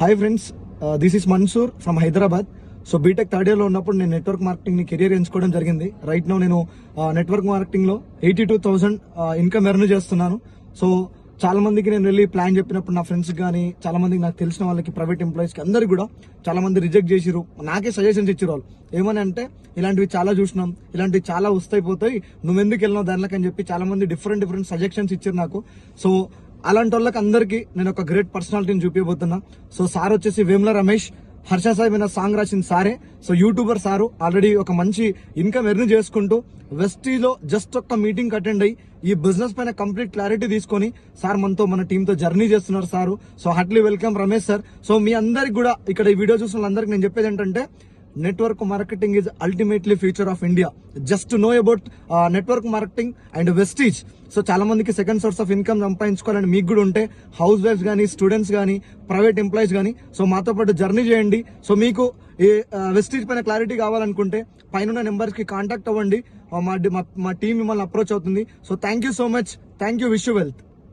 Hi friends this is Mansoor from Hyderabad so BTech third ఇయర్లో ఉన్నప్పుడు నేను network మార్కెటింగ్ని కెరియర్ ఎంచుకోవడం జరిగింది. రైట్ నో నేను uh, network మార్కెటింగ్లో eighty two thousand income earn చేస్తున్నాను. సో చాలా మందికి నేను వెళ్ళి ప్లాన్ చెప్పినప్పుడు నా ఫ్రెండ్స్ కానీ చాలా మందికి నాకు తెలిసిన వాళ్ళకి ప్రైవేట్ ఎంప్లాయీస్కి అందరు అందరికి కూడా చాలా మంది రిజెక్ట్ చేసిరు నాకే సజెషన్స్ ఇచ్చారు వాళ్ళు. ఏమని అంటే ఇలాంటివి చాలా చూసినాం. ఇలాంటివి చాలా వస్తాయి పోతాయి. నువ్వు ఎందుకు వెళ్ళినావు దానిలోకి? అని చెప్పి చాలా మంది డిఫరెంట్ డిఫరెంట్ సజెషన్స్ ఇచ్చారు నాకు. సో అలాంటి వాళ్ళకి అందరికీ నేను ఒక గ్రేట్ పర్సనాలిటీని చూపించబోతున్నా సో సార్ వచ్చేసి వేముల రమేష్ హర్ష సాయి మీద సాంగ్ రాసిన సారే. సో యూట్యూబర్ సారు ఆల్రెడీ ఒక మంచి ఇన్కమ్ ఎర్న్ చేసుకుంటూ వెస్టీలో జస్ట్ ఒక్క మీటింగ్ అటెండ్ అయ్యి ఈ బిజినెస్ పైన కంప్లీట్ క్లారిటీ తీసుకొని సార్ మనతో మన టీంతో జర్నీ చేస్తున్నారు sir. So heartly welcome Ramesh sir. So మీ అందరికి కూడా ఇక్కడ ఈ వీడియో చూసిన వాళ్ళందరికీ నేను చెప్పేది ఏంటంటే network marketing is ultimately future of India just know about network marketing and Vestige so చాలా మందికి సెకండ్ సోర్స్ ఆఫ్ ఇన్కమ్ సంపాదించుకోవాలని మీకు కూడా ఉంటే హౌస్ వైఫ్స్ కానీ స్టూడెంట్స్ కానీ ప్రైవేట్ ఎంప్లాయీస్ కానీ సో మాతో పాటు జర్నీ చేయండి. సో మీకు ఈ వెస్టీజ్ పైన క్లారిటీ కావాలనుకుంటే పైన నెంబర్స్కి కాంటాక్ట్ అవ్వండి. మా మా- మా టీం మిమ్మల్ని అప్రోచ్ అవుతుంది. So thank you so much thank you wish you wealth